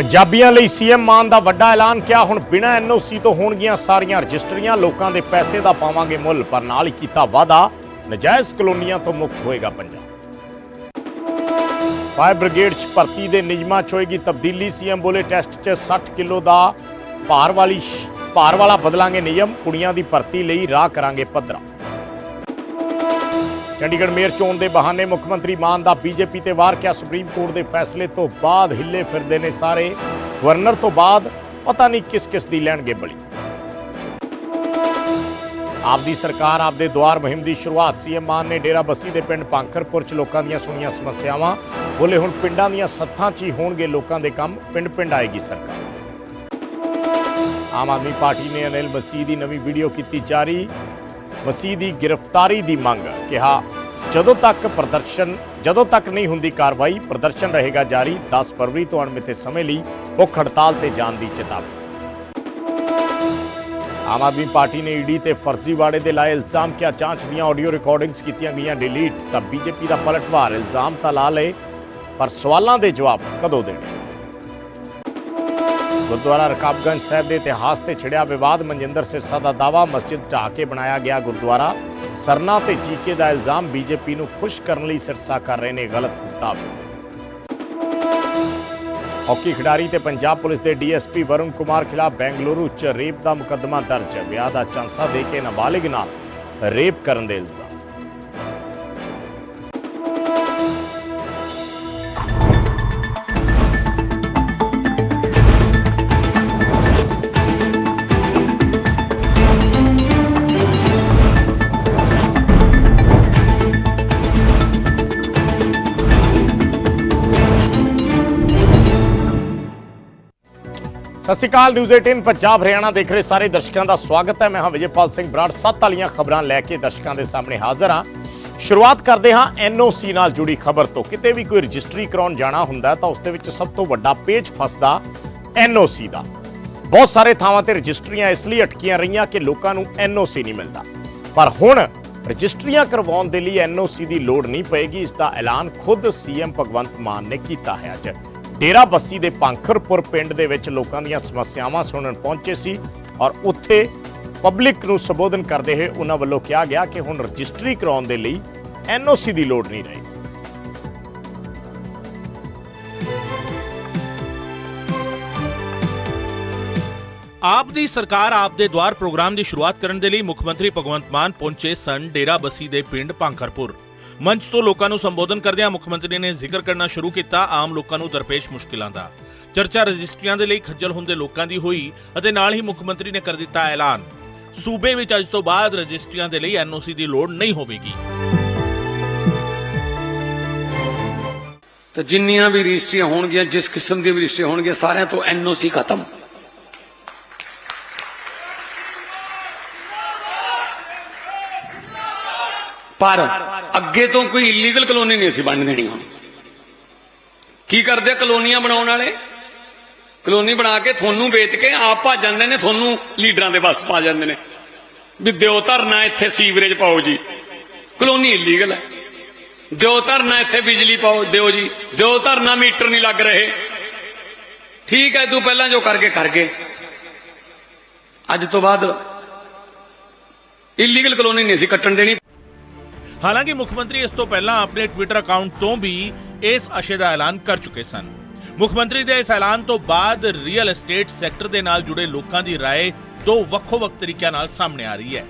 ਪੰਜਾਬੀਆਂ ਲਈ ਸੀਐਮ ਮਾਨ ਦਾ ਵੱਡਾ ਐਲਾਨ ਕਿਹਾ ਹੁਣ ਬਿਨਾਂ ਐਨਓਸੀ ਤੋਂ ਹੋਣਗੀਆਂ ਸਾਰੀਆਂ ਰਜਿਸਟਰੀਆਂ, ਲੋਕਾਂ ਦੇ ਪੈਸੇ ਦਾ ਪਾਵਾਂਗੇ ਮੁੱਲ, ਪਰ ਨਾਲ ਹੀ ਕੀਤਾ ਵਾਅਦਾ, ਨਜਾਇਜ਼ ਕਲੋਨੀਆਂ ਤੋਂ ਮੁਕਤ ਹੋਏਗਾ ਪੰਜਾਬ। ਫਾਇਰ ਬ੍ਰਿਗੇਡ 'ਚ ਭਰਤੀ ਦੇ ਨਿਯਮਾਂ 'ਚ ਹੋਏਗੀ ਤਬਦੀਲੀ, ਸੀਐਮ ਬੋਲੇ ਟੈਸਟ 'ਚ 60 ਕਿਲੋ ਦਾ ਭਾਰ ਵਾਲੀ ਭਾਰ ਵਾਲਾ ਬਦਲਾਂਗੇ ਨਿਯਮ, ਕੁੜੀਆਂ ਦੀ ਭਰਤੀ ਲਈ ਰਾਹ ਕਰਾਂਗੇ ਪੱਧਰਾ। ਚੰਡੀਗੜ੍ਹ ਮੇਅਰ ਚੋਣ ਦੇ ਬਹਾਨੇ ਮੁੱਖ ਮੰਤਰੀ ਮਾਨ ਦਾ ਬੀਜੇਪੀ ਤੇ ਵਾਰ ਕਿਆ ਸੁਪਰੀਮ ਕੋਰਟ ਦੇ ਫੈਸਲੇ ਤੋਂ ਬਾਅਦ ਹਿੱਲੇ ਫਿਰਦੇ ਨੇ ਸਾਰੇ। ਗਵਰਨਰ ਤੋਂ ਬਾਅਦ ਪਤਾ ਨਹੀਂ ਕਿਸ ਕਿਸ ਦੀ ਲੈਣਗੇ ਬਲੀ। ਆਪ ਦੀ ਸਰਕਾਰ ਆਪਦੇ ਦੁਆਰ ਮੁਹਿੰਮ ਦੀ ਸ਼ੁਰੂਆਤ ਸੀਐਮ ਮਾਨ ਨੇ ਡੇਰਾ ਬੱਸੀ ਦੇ ਪਿੰਡ ਪਾਂਖਰਪੁਰ ਚ ਲੋਕਾਂ ਦੀਆਂ ਸੁਣੀਆਂ ਸਮੱਸਿਆਵਾਂ। ਬੋਲੇ ਹੁਣ ਪਿੰਡਾਂ ਦੀਆਂ ਸੱਥਾਂ 'ਚ ਹੀ ਹੋਣਗੇ ਲੋਕਾਂ ਦੇ ਕੰਮ ਪਿੰਡ ਪਿੰਡ ਆਏਗੀ ਸਰਕਾਰ। ਆਮ ਆਦਮੀ ਪਾਰਟੀ ਨੇ ਅਨਿਲ ਮਸੀਹ ਦੀ ਨਵੀਂ ਵੀਡੀਓ ਕੀਤੀ ਜਾਰੀ। ਮਸੀਹ ਦੀ ਗ੍ਰਿਫਤਾਰੀ ਦੀ ਮੰਗ ਕਿਹਾ, ਜਦੋਂ ਤੱਕ ਪ੍ਰਦਰਸ਼ਨ ਜਦੋਂ ਤੱਕ ਨਹੀਂ ਹੁੰਦੀ ਕਾਰਵਾਈ, ਪ੍ਰਦਰਸ਼ਨ ਰਹੇਗਾ ਜਾਰੀ 10 ਫਰਵਰੀ ਤੋਂ ਅਣਮਿੱਥੇ ਸਮੇਂ ਲਈ ਭੁੱਖ ਹੜਤਾਲ ਤੇ ਜਾਣ ਦੀ ਚੇਤਾਵਨੀ। ਆਮ ਆਦਮੀ ਪਾਰਟੀ ਨੇ ਈਡੀ ਤੇ ਫਰਜ਼ੀਵਾੜੇ ਦੇ ਲਾਏ ਇਲਜ਼ਾਮ ਕਿ ਜਾਂਚ ਦੀਆਂ ਆਡੀਓ ਰਿਕਾਰਡਿੰਗਸ ਕੀਤੀਆਂ ਗਈਆਂ, ਡਿਲੀਟ। ਤਾਂ ਬੀਜੇਪੀ ਦਾ ਪਲਟਵਾਰ ਇਲਜ਼ਾਮ ਤਾਂ ਲਾ ਲਏ, ਪਰ ਸਵਾਲਾਂ ਦੇ ਜਵਾਬ ਕਦੋਂ ਦੇਣੇ ਗੁਰਦੁਆਰਾ ਰਕਾਬਗੰਜ ਸਾਹਿਬ ਦੇ ਇਤਿਹਾਸ ਤੇ ਛਿੜਿਆ ਵਿਵਾਦ ਮਨਜਿੰਦਰ ਸਿਰਸਾ ਦਾ ਦਾਵਾ ਮਸਜਿਦ ਢਾਹ ਕੇ ਬਣਾਇਆ ਗਿਆ ਗੁਰਦੁਆਰਾ। ਸਰਨਾ ਤੇ ਚੀਕੇ ਦਾ ਇਲਜ਼ਾਮ ਬੀਜੇਪੀ ਨੂੰ ਖੁਸ਼ ਕਰਨ ਲਈ ਸਿਰਸਾ ਕਰ ਰਹੇ ਨੇ ਗਲਤ ਦਾਅਵੇ ਹਾਕੀ ਖਿਡਾਰੀ ਤੇ ਪੰਜਾਬ ਪੁਲਿਸ ਦੇ ਡੀਐਸਪੀ ਵਰੁਣ ਕੁਮਾਰ ਖਿਲਾਫ ਬੈਂਗਲੁਰੂ 'ਚ ਰੇਪ ਦਾ ਮੁਕੱਦਮਾ ਦਰਜ। ਵਿਆਹ ਦਾ ਚਾਂਸਾ ਦੇ ਕੇ ਨਾਬਾਲਿਗ ਨਾਲ ਰੇਪ ਕਰਨ ਦੇ ਇਲਜ਼ਾਮ। ਸਤਿ ਸ਼੍ਰੀ ਅਕਾਲ ਨਿਊਜ਼ 18 ਪੰਜਾਬ, ਹਰਿਆਣਾ ਦੇਖ ਰਹੇ ਸਾਰੇ ਦਰਸ਼ਕਾਂ ਦਾ ਸਵਾਗਤ ਹੈ। ਮੈਂ ਹਾਂ ਵਿਜੇਪਾਲ ਸਿੰਘ ਬਰਾੜ। ਸੱਤ ਵਾਲੀਆਂ ਖਬਰਾਂ ਲੈ ਕੇ ਦਰਸ਼ਕਾਂ ਦੇ ਸਾਹਮਣੇ ਹਾਜ਼ਰ ਹਾਂ। ਸ਼ੁਰੂਆਤ ਕਰਦੇ ਹਾਂ ਐਨਓਸੀ ਨਾਲ ਜੁੜੀ ਖਬਰ ਤੋਂ। ਕਿਤੇ ਵੀ ਕੋਈ ਰਜਿਸਟਰੀ ਕਰਾਉਣ ਜਾਣਾ ਹੁੰਦਾ ਤਾਂ ਉਸ ਦੇ ਵਿੱਚ ਸਭ ਤੋਂ ਵੱਡਾ ਪੇਜ ਫਸਦਾ ਐਨਓਸੀ ਦਾ। ਬਹੁਤ ਸਾਰੇ ਥਾਵਾਂ ਤੇ ਰਜਿਸਟਰੀਆਂ ਇਸ ਲਈ ਅਟਕੀਆਂ ਰਹੀਆਂ ਕਿ ਲੋਕਾਂ ਨੂੰ ਐਨਓਸੀ ਨਹੀਂ ਮਿਲਦਾ। ਪਰ ਹੁਣ ਰਜਿਸਟਰੀਆਂ ਕਰਵਾਉਣ ਦੇ ਲਈ ਐਨਓਸੀ ਦੀ ਲੋੜ ਨਹੀਂ ਪਏਗੀ, ਇਸ ਦਾ ਐਲਾਨ ਖੁਦ ਸੀਐਮ ਭਗਵੰਤ ਮਾਨ ਨੇ ਕੀਤਾ ਹੈ ਅੱਜ। ਡੇਰਾ ਬੱਸੀ ਦੇ ਪੰਖਰਪੁਰ ਪਿੰਡ ਦੇ ਵਿੱਚ ਲੋਕਾਂ ਦੀਆਂ ਸਮੱਸਿਆਵਾਂ ਸੁਣਨ ਪਹੁੰਚੇ ਸੀ ਔਰ ਉੱਥੇ ਪਬਲਿਕ ਨੂੰ ਸੰਬੋਧਨ ਕਰਦੇ ਹੋਏ ਉਹਨਾਂ ਵੱਲੋਂ ਕਿਹਾ ਗਿਆ ਕਿ ਹੁਣ ਰਜਿਸਟਰੀ ਕਰਾਉਣ ਦੇ ਲਈ ਐਨਓਸੀ ਦੀ ਲੋੜ ਨਹੀਂ ਰਹੀ। ਆਪ ਦੀ ਸਰਕਾਰ ਆਪ ਦੇ ਦੁਆਰ ਪ੍ਰੋਗਰਾਮ ਦੀ ਸ਼ੁਰੂਆਤ ਕਰਨ ਦੇ ਲਈ ਮੁੱਖ ਮੰਤਰੀ ਭਗਵੰਤ ਮਾਨ ਪਹੁੰਚੇ ਸਨ ਡੇਰਾ ਬੱਸੀ ਦੇ ਪਿੰਡ ਭਾਂਖਰਪੁਰ। ਮੰਚ ਤੋਂ ਲੋਕਾਂ ਨੂੰ ਸੰਬੋਧਨ ਕਰਦਿਆਂ ਮੁੱਖ ਮੰਤਰੀ ਨੇ ਜ਼ਿਕਰ ਕਰਨਾ ਸ਼ੁਰੂ ਕੀਤਾ ਆਮ ਲੋਕਾਂ ਨੂੰ ਦਰਪੇਸ਼ ਮੁਸ਼ਕਿਲਾਂ ਦਾ। ਚਰਚਾ ਰਜਿਸਟਰੀਆਂ ਦੇ ਲਈ ਖੱਜਲ ਹੁੰਦੇ ਲੋਕਾਂ ਦੀ ਹੋਈ ਅਤੇ ਨਾਲ ਹੀ ਮੁੱਖ ਮੰਤਰੀ ਨੇ ਕਰ ਦਿੱਤਾ ਐਲਾਨ। ਸੂਬੇ ਵਿੱਚ ਅੱਜ ਤੋਂ ਬਾਅਦ ਰਜਿਸਟਰੀਆਂ ਦੇ ਲਈ ਐਨਓਸੀ ਦੀ ਲੋੜ ਨਹੀਂ ਹੋਵੇਗੀ। ਤੇ ਜਿੰਨੀਆਂ ਵੀ ਰਜਿਸਟਰੀਆਂ ਹੋਣਗੀਆਂ, ਜਿਸ ਕਿਸਮ ਦੀਆਂ ਵੀ ਰਜਿਸਟਰੀਆਂ ਹੋਣਗੀਆਂ, ਸਾਰਿਆਂ ਤੋਂ ਐਨਓਸੀ ਖਤਮ। ਪਰ ਅੱਗੇ ਤੋਂ ਕੋਈ ਇਲੀਗਲ ਕਲੋਨੀ ਨਹੀਂ ਅਸੀਂ ਬਣ ਦੇਣੀ ਹੁਣ ਕੀ ਕਰਦੇ ਕਲੋਨੀਆਂ ਬਣਾਉਣ ਵਾਲੇ? ਕਲੋਨੀ ਬਣਾ ਕੇ ਤੁਹਾਨੂੰ ਵੇਚ ਕੇ ਆਪ ਭੱਜ ਜਾਂਦੇ ਨੇ, ਤੁਹਾਨੂੰ ਲੀਡਰਾਂ ਦੇ ਬਸ ਪਾ ਜਾਂਦੇ ਨੇ। ਵੀ ਦਿਓ ਧਰਨਾ ਇੱਥੇ ਸੀਵਰੇਜ ਪਾਓ ਜੀ। ਕਲੋਨੀ ਇਲੀਗਲ ਹੈ। ਦਿਓ ਧਰਨਾ ਇੱਥੇ ਬਿਜਲੀ ਪਾਓ, ਦਿਓ ਜੀ। ਦਿਓ ਧਰਨਾ ਮੀਟਰ ਨਹੀਂ ਲੱਗ ਰਹੇ। ਠੀਕ ਹੈ, ਤੂੰ ਪਹਿਲਾਂ ਜੋ ਕਰਕੇ ਕਰ ਗਏ। ਅੱਜ ਤੋਂ ਬਾਅਦ ਇਲੀਗਲ ਕਲੋਨੀ ਨਹੀਂ ਸੀ ਕੱਟਣ ਦੇਣੀ ਹਾਲਾਂਕਿ ਮੁੱਖ ਮੰਤਰੀ ਇਸ ਤੋਂ ਪਹਿਲਾਂ ਆਪਣੇ ਟਵਿੱਟਰ ਅਕਾਊਂਟ ਤੋਂ ਵੀ ਇਸ ਅਸ਼ੇ ਦਾ ਐਲਾਨ ਕਰ ਚੁੱਕੇ ਸਨ ਮੁੱਖ ਮੰਤਰੀ ਦੇ ਇਸ ਐਲਾਨ ਤੋਂ ਬਾਅਦ ਰੀਅਲ ਏਸਟੇਟ ਸੈਕਟਰ ਦੇ ਨਾਲ ਜੁੜੇ ਲੋਕਾਂ ਦੀ رائے ਦੋ ਵੱਖੋ-ਵੱਖ ਤਰੀਕਿਆਂ ਨਾਲ ਸਾਹਮਣੇ ਆ ਰਹੀ ਹੈ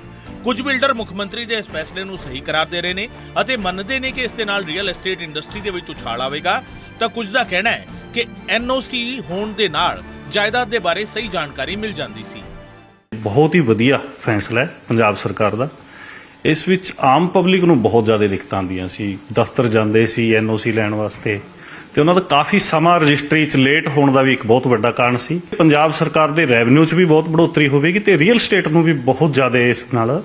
ਕੁਝ ਬਿਲਡਰ ਮੁੱਖ ਮੰਤਰੀ ਦੇ ਇਸ ਫੈਸਲੇ ਨੂੰ ਸਹੀ ਕਰਾਰ ਦੇ ਰਹੇ ਨੇ ਅਤੇ ਮੰਨਦੇ ਨੇ ਕਿ ਇਸ ਦੇ ਨਾਲ ਰੀਅਲ ਏਸਟੇਟ ਇੰਡਸਟਰੀ ਦੇ ਵਿੱਚ ਉਛਾਲ ਆਵੇਗਾ ਤਾਂ ਕੁਝ ਦਾ ਕਹਿਣਾ ਹੈ ਕਿ ਐਨਓਸੀ ਹੋਣ ਦੇ ਨਾਲ ਜਾਇਦਾਦ ਦੇ ਬਾਰੇ ਸਹੀ ਜਾਣਕਾਰੀ ਮਿਲ ਜਾਂਦੀ ਸੀ ਬਹੁਤ ਹੀ ਵਧੀਆ ਫੈਸਲਾ ਹੈ ਪੰਜਾਬ ਸਰਕਾਰ ਦਾ ਇਸ ਵਿੱਚ ਆਮ ਪਬਲਿਕ ਨੂੰ ਬਹੁਤ ਜ਼ਿਆਦਾ ਦਿੱਕਤਾਂ ਆਉਂਦੀਆਂ ਸੀ। ਦਫ਼ਤਰ ਜਾਂਦੇ ਸੀ, ਐਨਓਸੀ ਲੈਣ ਵਾਸਤੇ। ਤੇ ਉਹਨਾਂ ਦਾ ਕਾਫੀ ਸਮਾਂ ਰਜਿਸਟਰੀ 'ਚ ਲੇਟ ਹੋਣ ਦਾ ਵੀ ਇੱਕ ਬਹੁਤ ਵੱਡਾ ਕਾਰਨ ਸੀ। ਪੰਜਾਬ ਸਰਕਾਰ ਦੇ ਰੈਵਨਿਊ 'ਚ ਵੀ ਬਹੁਤ ਬੜੋਤਰੀ ਹੋਵੇਗੀ ਤੇ ਰੀਅਲ ਸਟੇਟ ਨੂੰ ਵੀ ਬਹੁਤ ਜ਼ਿਆਦਾ ਇਸ ਨਾਲ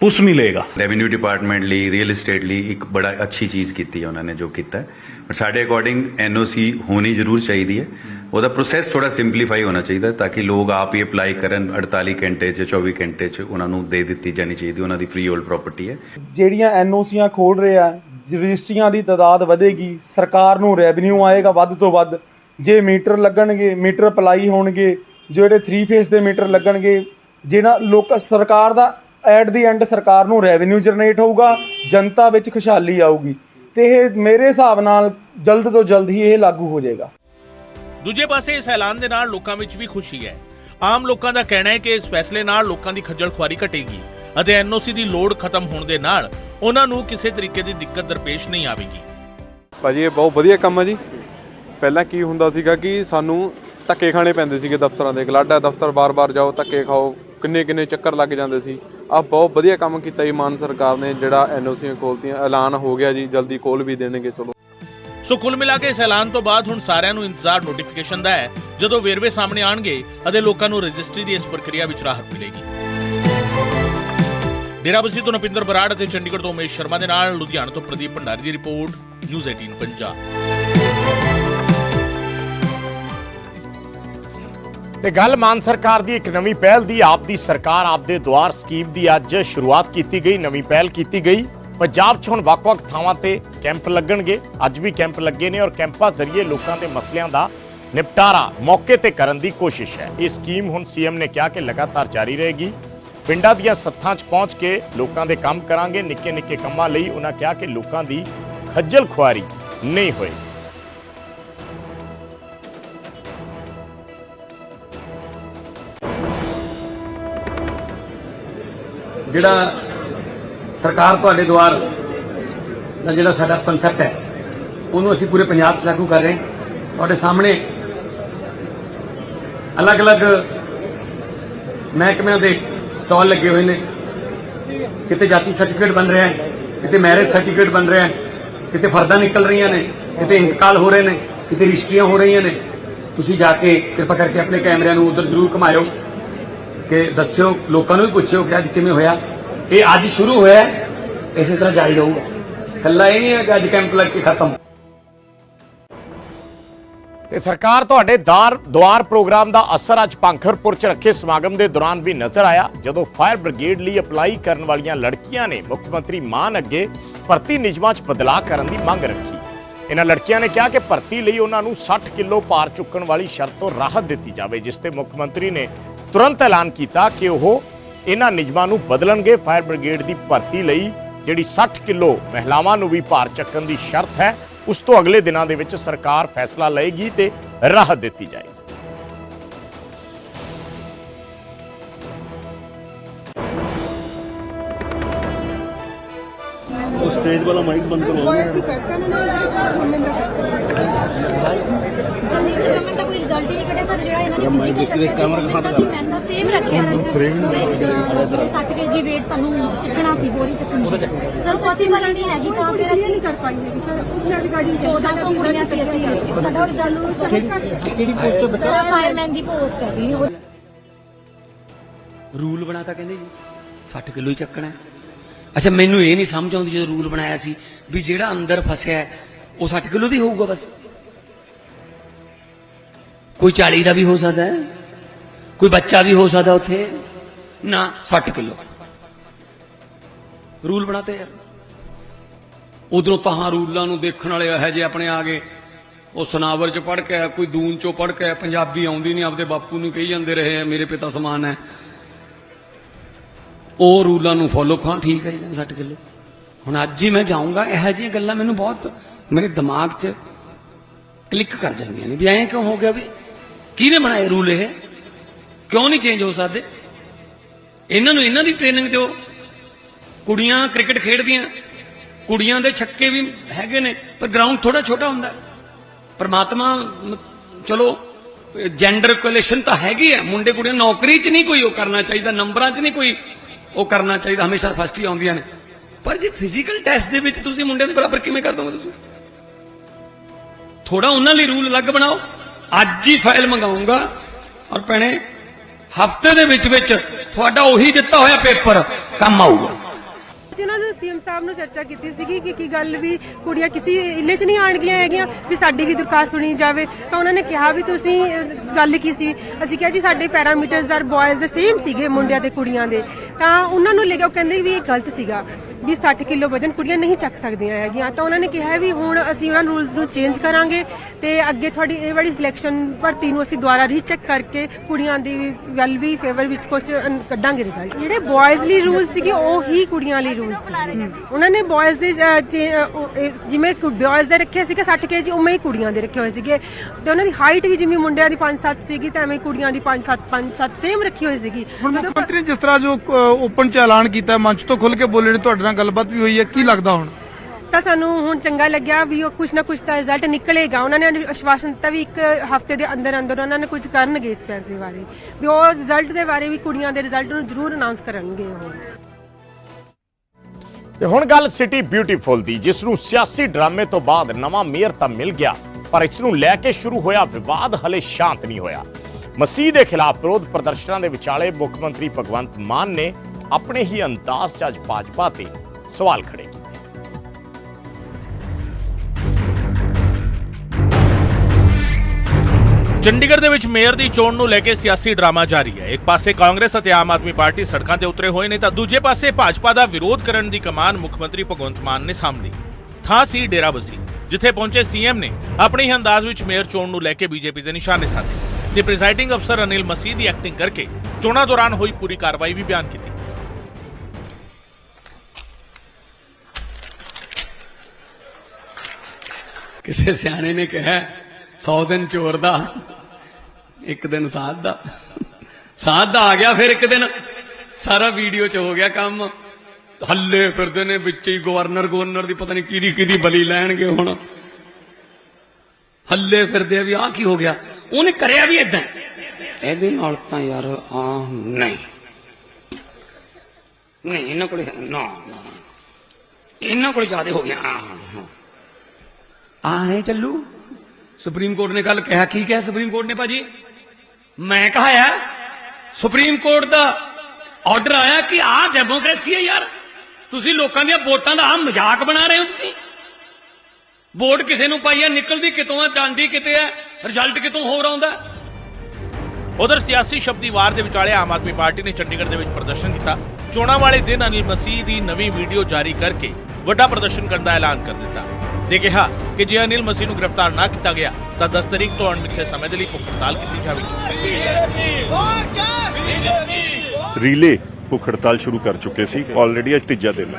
ਪੁਸ਼ ਮਿਲੇਗਾ। ਰੈਵਨਿਊ ਡਿਪਾਰਟਮੈਂਟ ਲਈ, ਰੀਅਲ ਏਸਟੇਟ ਲਈ ਇੱਕ ਬੜਾ ਅੱਛੀ ਚੀਜ਼ ਕੀਤੀ ਹੈ ਉਹਨਾਂ ਨੇ ਜੋ ਕੀਤਾ। ਹੈ ਪਰ ਸਾਡੇ ਅਕੋਰਡਿੰਗ ਐਨਓਸੀ ਹੋਣੀ ਜ਼ਰੂਰ ਚਾਹੀਦੀ ਹੈ। ਉਹਦਾ ਪ੍ਰੋਸੈਸ ਥੋੜਾ ਸਿੰਪਲੀਫਾਈ ਹੋਣਾ ਚਾਹੀਦਾ ਤਾਂ ਕਿ ਲੋਕ ਆਪ ਹੀ ਅਪਲਾਈ ਕਰਨ 48 ਘੰਟੇ 'ਚ 24 ਘੰਟੇ 'ਚ ਉਹਨਾਂ ਨੂੰ ਦੇ ਦਿੱਤੀ ਜਾਣੀ ਚਾਹੀਦੀ, ਉਹਨਾਂ ਦੀ ਫ੍ਰੀ ਹੋਲਡ ਪ੍ਰਾਪਰਟੀ ਹੈ। ਜਿਹੜੀਆਂ ਐਨਓਸੀਆਂ ਖੋਲ ਰਹੇ ਆ, ਰਜਿਸਟਰੀਆਂ ਦੀ ਤਾਦਾਦ ਵਧੇਗੀ, ਸਰਕਾਰ ਨੂੰ ਰੈਵਨਿਊ ਆਏਗਾ ਵੱਧ ਤੋਂ ਵੱਧ, ਜੇ ਮੀਟਰ ਲੱਗਣਗੇ, ਮੀਟਰ ਅਪਲਾਈ ਹੋਣਗੇ ਜਿਹੜੇ 3 ਫੇਸ ਦੇ ਮੀਟਰ ਲੱਗਣਗੇ ਜਿਹੜਾ ਲੋਕ, ਸਰਕਾਰ ਦਾ ਐਟ ਦੀ ਐਂਡ ਸਰਕਾਰ ਨੂੰ ਰੈਵਨਿਊ ਜਨਰੇਟ ਹੋਊਗਾ, ਜਨਤਾ ਵਿੱਚ ਖੁਸ਼ਹਾਲੀ ਆਊਗੀ। ਤੇ ਇਹ ਮੇਰੇ ਹਿਸਾਬ ਨਾਲ ਜਲਦ ਤੋਂ ਜਲਦ ਹੀ ਇਹ ਲਾਗੂ ਹੋ ਜਾਏਗਾ। ਦੂਜੇ ਪਾਸੇ ਇਸ ਐਲਾਨ ਦੇ ਨਾਲ ਲੋਕਾਂ ਵਿੱਚ ਵੀ ਖੁਸ਼ੀ ਹੈ। ਆਮ ਲੋਕਾਂ ਦਾ ਕਹਿਣਾ ਹੈ ਕਿ ਇਸ ਫੈਸਲੇ ਨਾਲ ਲੋਕਾਂ ਦੀ ਖੱਜਲ ਖੁਆਰੀ ਘਟੇਗੀ ਅਤੇ ਐਨਓਸੀ ਦੀ ਲੋੜ ਖਤਮ ਹੋਣ ਦੇ ਨਾਲ ਉਹਨਾਂ ਨੂੰ ਕਿਸੇ ਤਰੀਕੇ ਦੀ ਦਿੱਕਤ ਦਰਪੇਸ਼ ਨਹੀਂ ਆਵੇਗੀ। ਭਾਜੀ, ਇਹ ਬਹੁਤ ਵਧੀਆ ਕੰਮ ਹੈ ਜੀ। ਪਹਿਲਾਂ ਕੀ ਹੁੰਦਾ ਸੀਗਾ ਕਿ ਸਾਨੂੰ ਧੱਕੇ ਖਾਣੇ ਪੈਂਦੇ ਸੀਗੇ ਦਫ਼ਤਰਾਂ ਦੇ, ਗਲਾਡਾ ਦਫ਼ਤਰ ਬਾਰ-ਬਾਰ ਜਾਓ, ਧੱਕੇ ਖਾਓ ਕਿੰਨੇ ਕਿੰਨੇ ਚੱਕਰ ਲੱਗ ਜਾਂਦੇ ਸੀ। ਆ ਬਹੁਤ ਵਧੀਆ ਕੰਮ ਕੀਤਾ ਜੀ ਮਾਨ ਸਰਕਾਰ ਨੇ, ਜਿਹੜਾ ਐਨਓਸੀਆਂ ਖੋਲਤੀਆਂ, ਐਲਾਨ ਹੋ ਗਿਆ ਜੀ, ਜਲਦੀ ਖੋਲ ਵੀ ਦੇਣਗੇ, ਚਲੋ। ਸੋ ਕੁੱਲ ਮਿਲਾ ਕੇ ਇਸ ਐਲਾਨ ਤੋਂ ਬਾਅਦ ਹੁਣ ਸਾਰਿਆਂ ਨੂੰ ਇੰਤਜ਼ਾਰ ਨੋਟੀਫਿਕੇਸ਼ਨ ਦਾ ਹੈ। ਜਦੋਂ ਵੇਰਵੇ ਸਾਹਮਣੇ ਆਣਗੇ ਅਤੇ ਲੋਕਾਂ ਨੂੰ ਰਜਿਸਟਰੀ ਦੀ ਇਸ ਪ੍ਰਕਿਰਿਆ ਵਿੱਚ ਰਾਹਤ ਮਿਲੇਗੀ। ਡੇਰਾਬੱਸੀ ਤੋਂ ਨਪਿੰਦਰ ਬਰਾੜ ਅਤੇ ਚੰਡੀਗੜ੍ਹ ਤੋਂ ਉਮੇਸ਼ ਸ਼ਰਮਾ ਦੇ ਨਾਲ ਲੁਧਿਆਣਾ ਤੋਂ ਪ੍ਰਦੀਪ ਭੰਡਾਰੀ ਦੀ ਰਿਪੋਰਟ ਨਿਊਜ਼ 18 ਪੰਜਾਬ। ਤੇ ਗੱਲ ਮਾਨ ਸਰਕਾਰ ਦੀ, ਇੱਕ ਨਵੀਂ ਪਹਿਲ ਦੀ, ਆਪ ਦੀ ਸਰਕਾਰ ਆਪ ਦੇ ਦੁਆਰ ਸਕੀਮ ਦੀ ਅੱਜ ਸ਼ੁਰੂਆਤ ਕੀਤੀ ਗਈ, ਨਵੀਂ ਪਹਿਲ ਕੀਤੀ ਗਈ। ਪੰਜਾਬ 'ਚ ਹੁਣ ਵੱਖ-ਵੱਖ ਥਾਵਾਂ ਤੇ ਕੈਂਪ ਲੱਗਣਗੇ, ਅੱਜ ਵੀ ਕੈਂਪ ਲੱਗੇ ਨੇ ਔਰ ਕੈਂਪਾਂ ਜ਼ਰੀਏ ਲੋਕਾਂ ਦੇ ਮਸਲਿਆਂ ਦਾ ਨਿਪਟਾਰਾ ਮੌਕੇ ਤੇ ਕਰਨ ਦੀ ਕੋਸ਼ਿਸ਼ ਹੈ। ਇਹ ਸਕੀਮ ਹੁਣ ਸੀਐਮ ਨੇ ਕਿਹਾ ਕਿ ਲਗਾਤਾਰ ਜਾਰੀ ਰਹੇਗੀ। ਪਿੰਡਾਂ ਦੀਆਂ ਸੱਥਾਂ 'ਚ ਪਹੁੰਚ ਕੇ ਲੋਕਾਂ ਦੇ ਕੰਮ ਕਰਾਂਗੇ। ਨਿੱਕੇ ਨਿੱਕੇ ਕੰਮਾਂ ਲਈ ਉਹਨਾਂ ਕਿਹਾ ਕਿ ਲੋਕਾਂ ਦੀ ਖੱਜਲ ਖੁਆਰੀ ਨਹੀਂ ਹੋਏ ਜਿਹੜਾ ਸਰਕਾਰ ਤੁਹਾਡੇ ਦੁਆਰ ਦਾ ਜਿਹੜਾ ਸਾਡਾ ਕਨਸੈਪਟ ਹੈ, ਉਹਨੂੰ ਅਸੀਂ ਪੂਰੇ ਪੰਜਾਬ 'ਚ ਲਾਗੂ ਕਰ ਰਹੇ ਹਾਂ। ਤੁਹਾਡੇ ਸਾਹਮਣੇ ਅਲੱਗ-ਅਲੱਗ ਮਹਿਕਮਿਆਂ ਦੇ ਸਟਾਲ ਲੱਗੇ ਹੋਏ ਨੇ। ਕਿਤੇ ਜਾਤੀ ਸਰਟੀਫਿਕੇਟ ਬਣ ਰਿਹਾ ਹੈ, ਕਿਤੇ ਮੈਰਿਜ ਸਰਟੀਫਿਕੇਟ ਬਣ ਰਿਹਾ ਹੈ, ਕਿਤੇ ਫਰਦਾਂ ਨਿਕਲ ਰਹੀਆਂ ਨੇ, ਕਿਤੇ ਇੰਤਕਾਲ ਹੋ ਰਹੇ ਨੇ, ਕਿਤੇ ਰਜਿਸਟਰੀਆਂ ਹੋ ਰਹੀਆਂ ਨੇ। ਤੁਸੀਂ ਜਾ ਕੇ ਕਿਰਪਾ ਕਰਕੇ ਆਪਣੇ ਕੈਮਰਿਆਂ ਨੂੰ ਉਧਰ ਜ਼ਰੂਰ ਘੁਮਾਇਓ ਕਿ ਦੱਸਿਓ, ਲੋਕਾਂ ਨੂੰ ਵੀ ਪੁੱਛਿਓ ਕਿ ਅੱਜ ਕਿਵੇਂ ਹੋਇਆ। ਇਹ ਅੱਜ ਸ਼ੁਰੂ ਹੋਇਆ ਇਸੇ ਤਰ੍ਹਾਂ ਜਾਰੀ ਰਹੂਗਾ। ਕੱਲਾ ਇਹ ਨਹੀਂ ਹੈ ਕਿ ਅੱਜ ਕੈਂਪ ਲੱਗ ਕੇ ਖਤਮ। ਤੇ ਸਰਕਾਰ ਤੁਹਾਡੇ ਦਾਰ ਦੁਆਰ ਪ੍ਰੋਗਰਾਮ ਦਾ ਅਸਰ ਅੱਜ ਪੰਖਰਪੁਰ ਚ ਰੱਖੇ ਸਮਾਗਮ ਦੇ ਦੌਰਾਨ ਵੀ ਨਜ਼ਰ ਆਇਆ, ਜਦੋਂ ਫਾਇਰ ਬ੍ਰਿਗੇਡ ਲਈ ਅਪਲਾਈ ਕਰਨ ਵਾਲੀਆਂ ਲੜਕੀਆਂ ਨੇ ਮੁੱਖ ਮੰਤਰੀ ਮਾਨ ਅੱਗੇ ਭਰਤੀ ਨਿਯਮਾਂ 'ਚ ਬਦਲਾਅ ਕਰਨ ਦੀ ਮੰਗ ਰੱਖੀ। ਇਹਨਾਂ ਲੜਕੀਆਂ ਨੇ ਕਿਹਾ ਕਿ ਭਰਤੀ ਲਈ ਉਹਨਾਂ ਨੂੰ 60 ਕਿਲੋ ਭਾਰ ਚੁੱਕਣ ਵਾਲੀ ਸ਼ਰਤ ਤੋਂ ਰਾਹਤ ਦਿੱਤੀ ਜਾਵੇ, ਜਿਸ ਤੇ ਮੁੱਖ ਮੰਤਰੀ ਨੇ ਤੁਰੰਤ ਐਲਾਨ ਕੀਤਾ ਕਿ ਉਹ ਇਹਨਾਂ ਨਿਯਮਾਂ ਨੂੰ ਬਦਲਣਗੇ ਫਾਇਰ ਬ੍ਰਿਗੇਡ ਦੀ ਭਰਤੀ ਲਈ। ਜਿਹੜੀ 60 ਕਿਲੋ ਮਹਿਲਾਵਾਂ ਨੂੰ ਵੀ ਭਾਰ ਚੱਕਣ ਦੀ ਸ਼ਰਤ ਹੈ ਉਸ ਤੋਂ ਅਗਲੇ ਦਿਨਾਂ ਦੇ ਵਿੱਚ ਸਰਕਾਰ ਫੈਸਲਾ ਲਏਗੀ ਤੇ ਰਾਹਤ ਦਿੱਤੀ ਜਾਏਗੀ। ਮੈਂ ਤਾਂ ਕੋਈ ਰਿਜ਼ਲਟ ਹੀ ਨਹੀਂ ਕੱਢਿਆ ਸਰ ਜਿਹੜਾ ਇਹਨਾਂ ਨੇ ਫਿਜ਼ੀਕਲ ਰੱਖਿਆ ਮੈਂ ਤਾਂ ਸੇਮ ਰੱਖਿਆ ਸੀ 60 ਕੇਜੀ weight ਸਾਨੂੰ ਚੱਕਣਾ ਸੀ ਬੋਰੀ ਚੱਕਣੀ ਸੀ। ਸਰ ਪੋਸੀਬਲ ਨਹੀਂ ਹੈਗੀ ਤਾਂ ਫਿਰ ਅਸੀਂ ਨਹੀਂ ਕਰ ਪਾਏਂਗੇ ਸਰ। ਉਸ ਨਾਲ ਰਿਗਾਰਡਿੰਗ 1400 ਕੁੜੀਆਂ ਸੀ ਅਸੀਂ। ਸਾਡਾ ਰਿਜ਼ਲਟ ਕਿਹੜੀ ਪੋਸਟ ਸਰ ਫਾਇਰਮੈਨ ਦੀ ਪੋਸਟ ਹੈ ਜੀ ਰੂਲ ਬਣਾਤਾ ਕਹਿੰਦੇ ਜੀ। 60 ਕਿਲੋ ਹੀ ਚੱਕਣਾ ਹੈ। ਅੱਛਾ ਮੈਨੂੰ ਇਹ ਨਹੀਂ ਸਮਝ ਆਉਂਦੀ ਜਦੋਂ ਰੂਲ ਬਣਾਇਆ ਸੀ ਵੀ ਜਿਹੜਾ ਅੰਦਰ ਫਸਿਆ ਉਹ 60 ਕਿਲੋ ਦੀ ਹੋਊਗਾ ਬਸ। ਕੋਈ 40 ਦਾ ਵੀ ਹੋ ਸਕਦਾ ਹੈ? ਕੋਈ ਬੱਚਾ ਵੀ ਹੋ ਸਕਦਾ ਉੱਥੇ? ਨਾ 60 ਕਿਲੋ। ਰੂਲ ਬਣਾਤੇ ਯਾਰ। ਉਧਰੋਂ ਤਾਂ ਰੂਲਾਂ ਨੂੰ ਦੇਖਣ ਵਾਲੇ ਇਹੋ ਜਿਹੇ ਆਪਣੇ ਆ ਗਏ। ਉਹ ਸਨਾਵਰ ਚ ਪੜ ਕੇ ਕੋਈ ਦੂਨ ਚੋਂ ਪੜ ਕੇ ਪੰਜਾਬੀ ਆਉਂਦੀ ਨਹੀਂ ਆਪਦੇ ਬਾਪੂ ਨੂੰ ਕਹੀ ਜਾਂਦੇ ਰਹੇ ਆ, ਮੇਰੇ ਪਿਤਾ ਸਮਾਨ ਹੈ। ਉਹ ਰੂਲਾਂ ਨੂੰ ਫੋਲੋ ਖਾਂ ਠੀਕ ਹੈ ਜੀ 60 ਕਿਲੋ। ਹੁਣ ਅੱਜ ਹੀ ਮੈਂ ਜਾਊਂਗਾ ਇਹੋ ਜਿਹੀਆਂ ਗੱਲਾਂ ਮੈਨੂੰ ਬਹੁਤ ਮੇਰੇ ਦਿਮਾਗ 'ਚ ਕਲਿੱਕ ਕਰ ਜਾਂਦੀਆਂ ਨੇ ਵੀ ਐਂ ਕਿਉਂ ਹੋ ਗਿਆ ਵੀ ਕਿਹਨੇ ਬਣਾਏ ਰੂਲ ਇਹ? ਕਿਉਂ ਨਹੀਂ ਚੇਂਜ ਹੋ ਸਕਦੇ? ਇਹਨਾਂ ਨੂੰ ਇਹਨਾਂ ਦੀ ਟ੍ਰੇਨਿੰਗ ਦਿਓ। ਕੁੜੀਆਂ ਕ੍ਰਿਕਟ ਖੇਡਦੀਆਂ, ਕੁੜੀਆਂ ਦੇ ਛੱਕੇ ਵੀ ਹੈਗੇ ਨੇ, ਪਰ ਗਰਾਊਂਡ ਥੋੜਾ ਛੋਟਾ ਹੁੰਦਾ ਪਰਮਾਤਮਾ, ਚਲੋ ਜੈਂਡਰ ਕੋਲੇਸ਼ਨ ਤਾਂ ਹੈਗੀ ਹੈ। ਮੁੰਡੇ ਕੁੜੀਆਂ ਨੌਕਰੀ 'ਚ ਨਹੀਂ ਕੋਈ ਉਹ ਕਰਨਾ ਚਾਹੀਦਾ, ਨੰਬਰਾਂ 'ਚ ਨਹੀਂ ਕੋਈ ਉਹ ਕਰਨਾ ਚਾਹੀਦਾ, ਹਮੇਸ਼ਾ ਫਸਟ ਹੀ ਆਉਂਦੀਆਂ ਨੇ। ਪਰ ਜੇ ਫਿਜ਼ੀਕਲ ਟੈਸਟ ਦੇ ਵਿੱਚ ਤੁਸੀਂ ਮੁੰਡਿਆਂ ਦੇ ਬਰਾਬਰ ਕਿਵੇਂ ਕਰ ਦੋਗੇ ਤੁਸੀਂ? ਥੋੜਾ ਉਹਨਾਂ ਲਈ ਰੂਲ ਅਲੱਗ ਬਣਾਓ। ਅੱਜ ਹੀ ਫਾਈਲ ਮੰਗਾਉਂਗਾ। ਔਰ ਭੈਣੇ, ਹਫ਼ਤੇ ਦੇ ਵਿੱਚ ਵਿੱਚ ਤੁਹਾਡਾ ਉਹੀ ਦਿੱਤਾ ਹੋਇਆ ਪੇਪਰ ਕੰਮ ਆਊਗਾ। ਜਿਨ੍ਹਾਂ ਨੇ ਸੀਐਮ ਸਾਹਿਬ ਨੂੰ ਚਰਚਾ ਕੀਤੀ ਸੀਗੀ ਕਿ ਕੀ ਗੱਲ ਵੀ ਕੁੜੀਆਂ ਕਿਸੇ ਇਲੇ 'ਚ ਨਹੀਂ ਆਣਗੀਆਂ ਹੈਗੀਆਂ, ਵੀ ਸਾਡੀ ਵੀ ਦਰਖਾਸਤ ਸੁਣੀ ਜਾਵੇ, ਤਾਂ ਉਹਨਾਂ ਨੇ ਕਿਹਾ ਵੀ ਤੁਸੀਂ ਗੱਲ ਕੀ ਸੀ? ਅਸੀਂ ਕਿਹਾ ਜੀ ਸਾਡੇ ਪੈਰਾਮੀਟਰਸ ਆਰ ਬॉयਜ਼ ਦੇ ਸੇਮ ਸੀਗੇ ਮੁੰਡਿਆਂ ਤੇ ਕੁੜੀਆਂ ਦੇ। ਤਾਂ ਉਹਨਾਂ ਨੂੰ ਲੈ ਕੇ ਉਹ ਕਹਿੰਦੇ ਵੀ ਇਹ ਗਲਤ ਸੀਗਾ। ਵੀ 60 ਕਿਲੋ ਵਜਨ ਕੁੜੀਆਂ ਨਹੀਂ ਚੱਕ ਸਕਦੀਆਂ ਹੈਗੀਆਂ। ਤਾਂ ਉਹਨਾਂ ਨੇ ਕਿਹਾ ਵੀ ਹੁਣ ਅਸੀਂ ਉਹਨਾਂ ਰੂਲਸ ਨੂੰ ਚੇਂਜ ਕਰਾਂਗੇ ਤੇ ਅੱਗੇ ਤੁਹਾਡੀ ਇਹ ਵਾਲੀ ਸਿਲੈਕਸ਼ਨ ਭਰਤੀ ਨੂੰ ਅਸੀਂ ਦੁਬਾਰਾ ਰੀਚੈਕ ਕਰਕੇ ਕੁੜੀਆਂ ਦੀ ਵੈਲ ਵੀ ਫੇਵਰ ਵਿੱਚ ਕੁਝ ਕੱਢਾਂਗੇ ਰਿਜ਼ਲਟ ਜਿਹੜੇ ਬॉयਜ਼ ਲਈ ਰੂਲਸ ਸੀਗੇ ਉਹ ਹੀ ਕੁੜੀਆਂ ਲਈ ਰੂਲਸ ਸੀ। ਉਹਨਾਂ ਨੇ ਬॉयਜ਼ ਦੇ ਜਿਵੇਂ ਬॉयਜ਼ ਦੇ ਰੱਖੇ ਸੀਗੇ 60 ਕੇਜੀ ਉਵੇਂ ਹੀ ਕੁੜੀਆਂ ਦੇ ਰੱਖੇ ਹੋਏ ਸੀਗੇ। ਤੇ ਉਹਨਾਂ ਦੀ ਹਾਈਟ ਵੀ ਜਿਵੇਂ ਮੁੰਡਿਆਂ ਦੀ 5-7 ਸੀਗੀ ਤਾਂ ਐਵੇਂ ਕੁੜੀਆਂ ਦੀ 5-7 5-7 ਸੇਮ ਰੱਖੀ ਹੋਈ ਸੀਗੀ। ਹੁਣ ਮੰਤਰੀ ਜਿਸ ਤਰ੍ਹਾਂ ਜੋ ਓਪਨ ਚ ਐਲਾਨ ਕੀਤਾ ਮੰਚ ਤੋਂ ਖੁੱਲ ਕੇ ਬੋਲੇ ਨੇ ਤੁਹਾਡੇ ਨਾਲ ਗੱਲਬਾਤ ਵੀ ਹੋਈ ਹੈ ਕੀ ਲੱਗਦਾ ਹੁਣ? ਤਾਂ ਸਾਨੂੰ ਹੁਣ ਚੰਗਾ ਲੱਗਿਆ ਵੀ ਉਹ ਕੁਝ ਨਾ ਕੁਝ ਤਾਂ ਰਿਜ਼ਲਟ ਨਿਕਲੇਗਾ। ਉਹਨਾਂ ਨੇ ਆਸ਼ਵਾਸਨ ਦਿੱਤਾ ਵੀ ਇੱਕ ਹਫ਼ਤੇ ਦੇ ਅੰਦਰ ਅੰਦਰ ਉਹਨਾਂ ਨੇ ਕੁਝ ਕਰਨਗੇ ਇਸ ਫੈਸਲੇ ਬਾਰੇ। ਵੀ ਉਹ ਰਿਜ਼ਲਟ ਦੇ ਬਾਰੇ ਵੀ ਕੁੜੀਆਂ ਦੇ ਰਿਜ਼ਲਟ ਨੂੰ ਜ਼ਰੂਰ ਅਨਾਉਂਸ ਕਰਨਗੇ ਉਹ। ਤੇ ਹੁਣ ਗੱਲ ਸਿਟੀ ਬਿਊਟੀਫੁਲ ਦੀ ਜਿਸ ਨੂੰ ਸਿਆਸੀ ਡਰਾਮੇ ਤੋਂ ਬਾਅਦ ਨਵਾਂ ਮੇਅਰ ਤਾਂ ਮਿਲ ਗਿਆ ਪਰ ਇਸ ਨੂੰ ਲੈ ਕੇ ਸ਼ੁਰੂ ਹੋਇਆ ਵਿਵਾਦ ਹਲੇ ਸ਼ਾਂਤ ਨਹੀਂ ਹੋਇਆ। ਮਸੀਹ ਦੇ ਖਿਲਾਫ ਵਿਰੋਧ ਪ੍ਰਦਰਸ਼ਨਾਂ ਦੇ ਵਿਚਾਲੇ ਮੁੱਖ ਮੰਤਰੀ ਭਗਵੰਤ ਮਾਨ ਨੇ ਆਪਣੇ ਹੀ ਅੰਦਾਜ਼ 'ਚ ਅੱਜ ਭਾਜਪਾ ਤੇ ਸਵਾਲ ਖੜੇ ਕੀਤੇ। ਚੰਡੀਗੜ੍ਹ ਦੇ ਵਿੱਚ ਮੇਅਰ ਦੀ ਚੋਣ ਨੂੰ ਲੈ ਕੇ ਸਿਆਸੀ ਡਰਾਮਾ ਜਾਰੀ ਹੈ। ਇੱਕ ਪਾਸੇ ਕਾਂਗਰਸ ਅਤੇ ਆਮ ਆਦਮੀ ਪਾਰਟੀ ਸੜਕਾਂ ਤੇ ਉਤਰੇ ਹੋਏ ਨੇ ਤਾਂ ਦੂਜੇ ਪਾਸੇ ਭਾਜਪਾ ਦਾ ਵਿਰੋਧ ਕਰਨ ਦੀ ਕਮਾਨ ਮੁੱਖ ਮੰਤਰੀ ਭਗਵੰਤ ਮਾਨ ਨੇ ਸਾਂਭੀ ਥਾਂ ਸੀ ਡੇਰਾਬੱਸੀ, ਜਿੱਥੇ ਪਹੁੰਚੇ ਸੀਐਮ ਨੇ ਆਪਣੇ ਹੀ ਅੰਦਾਜ਼ ਵਿੱਚ ਮੇਅਰ ਚੋਣ ਨੂੰ ਲੈ ਕੇ ਬੀਜੇਪੀ ਦੇ ਨਿਸ਼ਾਨੇ ਸਾਧੇ। ਤੇ ਪ੍ਰੀਜ਼ਾਈਡਿੰਗ ਅਫਸਰ ਅਨਿਲ ਮਸੀਹ ਦੀ ਐਕਟਿੰਗ ਕਰਕੇ ਚੋਣਾਂ ਦੌਰਾਨ ਹੋਈ ਪੂਰੀ ਕਾਰਵਾਈ ਵੀ ਬਿਆਨ ਕੀਤੀ। ਕਿਸੇ ਸਿਆਣੇ ਨੇ ਕਿਹਾ 100 ਦਿਨ ਚੋਰ ਦਾ, ਇੱਕ ਦਿਨ ਸਾਧ ਦਾ। ਸਾਧ ਦਾ ਆ ਗਿਆ ਫਿਰ ਇੱਕ ਦਿਨ। ਸਾਰਾ ਵੀਡੀਓ ਚ ਹੋ ਗਿਆ ਕੰਮ। ਹੱਲੇ ਫਿਰਦੇ ਨੇ ਵਿੱਚ ਹੀ ਗਵਰਨਰ ਗਵਰਨਰ ਦੀ ਪਤਾ ਨਹੀਂ ਕਿਹਦੀ ਕਿਹਦੀ ਬਲੀ ਲੈਣਗੇ ਹੁਣ। ਹੱਲੇ ਫਿਰਦੇ ਆ ਵੀ ਆਹ ਕੀ ਹੋ ਗਿਆ? ਉਹਨੇ ਕਰਿਆ ਵੀ ਇਦਾਂ ਇਹਦੇ ਨਾਲ ਤਾਂ ਯਾਰ ਆ ਨਹੀਂ। ਨਹੀਂ, ਇਹਨਾਂ ਕੋਲ ਨਾ ਇਹਨਾਂ ਕੋਲ ਜ਼ਿਆਦਾ ਹੋ ਗਿਆ। ਆ ਆਏ ਚੱਲੂ। ਸੁਪਰੀਮ ਕੋਰਟ ਨੇ ਕੱਲ ਕਿਹਾ, ਕੀ ਕਿਹਾ ਸੁਪਰੀਮ ਕੋਰਟ ਨੇ ਭਾਜੀ? ਮੈਂ ਕਹਾਇਆ, ਸੁਪਰੀਮ ਕੋਰਟ ਦਾ ਆਰਡਰ ਆਇਆ ਕਿ ਆਹ ਡੈਮੋਕ੍ਰੇਸੀ ਹੈ ਯਾਰ। ਤੁਸੀਂ ਲੋਕਾਂ ਦੀਆਂ ਵੋਟਾਂ ਦਾ ਆ ਮਜ਼ਾਕ ਬਣਾ ਰਹੇ ਹੋ ਤੁਸੀਂ। ਵੋਟ ਕਿਸੇ ਨੂੰ ਪਾਈ ਹੈ ਨਿਕਲਦੀ ਕਿਤੋਂ ਆ, ਜਾਂਦੀ ਕਿਤੇ ਹੈ ਰਿਜ਼ਲਟ ਕਿਤੋਂ ਹੋਰ ਆਉਂਦਾ। ਉਧਰ ਸਿਆਸੀ ਸ਼ਬਦੀਵਾਰ ਦੇ ਵਿਚਾਲੇ ਆਮ ਆਦਮੀ ਪਾਰਟੀ ਨੇ ਚੰਡੀਗੜ੍ਹ ਦੇ ਵਿੱਚ ਪ੍ਰਦਰਸ਼ਨ ਕੀਤਾ। ਚੋਣਾਂ ਵਾਲੇ ਦਿਨ ਅਨਿਲ ਮਸੀਹ ਦੀ ਨਵੀਂ ਵੀਡੀਓ ਜਾਰੀ ਕਰਕੇ ਵੱਡਾ ਪ੍ਰਦਰਸ਼ਨ ਕਰਨ ਦਾ ਐਲਾਨ ਕਰ ਦਿੱਤਾ। ਤੇ ਕਿਹਾ ਕਿ ਜੇ ਅਨਿਲ ਮਸੀਹ ਨੂੰ ਗ੍ਰਿਫਤਾਰ ਨਾ ਕੀਤਾ ਗਿਆ ਤਾਂ 10 ਤਰੀਕ ਤੋਂ ਅਣਮਿੱਥੇ ਸਮੇਂ ਦੇ ਲਈ ਭੁੱਖ ਹੜਤਾਲ ਕੀਤੀ ਜਾਵੇਗੀ। ਰੀਲੇ ਭੁੱਖ ਹੜਤਾਲ ਸ਼ੁਰੂ ਕਰ ਚੁੱਕੇ ਸੀ ਆਲਰੇਡੀ ਅੱਜ ਤੀਜਾ ਦਿਨ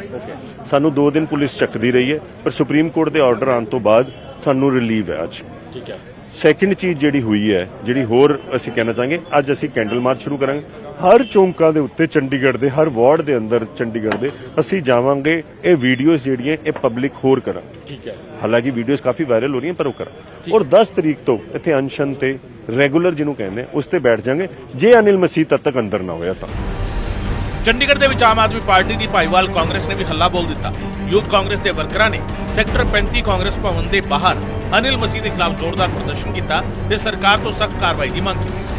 ਸਾਨੂੰ 2 ਦਿਨ ਪੁਲਿਸ ਚੱਕਦੀ ਰਹੀ ਹੈ ਪਰ ਸੁਪਰੀਮ ਕੋਰਟ ਦੇ ਆਰਡਰ ਆਉਣ ਤੋਂ ਬਾਅਦ ਸਾਨੂੰ ਰਿਲੀਵ ਹੈ ਅੱਜ। ਠੀਕ ਹੈ। ਸੈਕਿੰਡ ਚੀਜ਼ ਜਿਹੜੀ ਹੋਈ ਹੈ ਜਿਹੜੀ ਹੋਰ ਅਸੀਂ ਕਹਿਣਾ ਚਾਹਾਂਗੇ ਅੱਜ ਅਸੀਂ ਕੈਂਡਲ ਮਾਰਚ ਸ਼ੁਰੂ ਕਰਾਂਗੇ। ਹਰ ਚੌਂਕਾਂ ਦੇ ਉੱਤੇ ਚੰਡੀਗੜ੍ਹ ਦੇ ਹਰ ਵਾਰਡ ਦੇ ਅੰਦਰ ਚੰਡੀਗੜ੍ਹ ਦੇ ਅਸੀਂ ਜਾਵਾਂਗੇ ਇਹ ਵੀਡੀਓਜ਼ ਜਿਹੜੀਆਂ ਇਹ ਪਬਲਿਕ ਹੋਰ ਕਰਾਂਗੇ ਠੀਕ ਹੈ। ਹਾਲਾਂਕਿ ਵੀਡੀਓਜ਼ ਕਾਫੀ ਵਾਇਰਲ ਹੋ ਰਹੀਆਂ ਪਰ ਉਹ ਕਰਾਂ। ਔਰ 10 ਤਰੀਕ ਤੋਂ ਇੱਥੇ ਅਨਸ਼ਨ ਤੇ ਰੈਗੂਲਰ ਜਿਹਨੂੰ ਕਹਿੰਦੇ ਉਸ ਤੇ ਬੈਠ ਜਾਾਂਗੇ। ਜੇ ਅਨਿਲ ਮਸੀਹ ਤਦ ਤੱਕ ਅੰਦਰ ਨਾ ਹੋਇਆ ਤਾਂ। ਚੰਡੀਗੜ੍ਹ ਦੇ ਵਿੱਚ ਆਮ ਆਦਮੀ ਪਾਰਟੀ ਦੀ ਭਾਈਵਾਲ ਕਾਂਗਰਸ ਨੇ ਵੀ ਹੱਲਾ ਬੋਲ ਦਿੱਤਾ। ਯੂਥ ਕਾਂਗਰਸ ਦੇ ਵਰਕਰਾਂ ਨੇ ਸੈਕਟਰ 35 ਕਾਂਗਰਸ ਭਵਨ ਦੇ ਬਾਹਰ ਅਨਿਲ ਮਸੀਹ ਦੇ ਖਿਲਾਫ ਜ਼ੋਰਦਾਰ ਪ੍ਰਦਰਸ਼ਨ ਕੀਤਾ ਤੇ ਸਰਕਾਰ ਤੋਂ ਸਖਤ ਕਾਰਵਾਈ ਦੀ ਮੰਗ ਕੀਤੀ।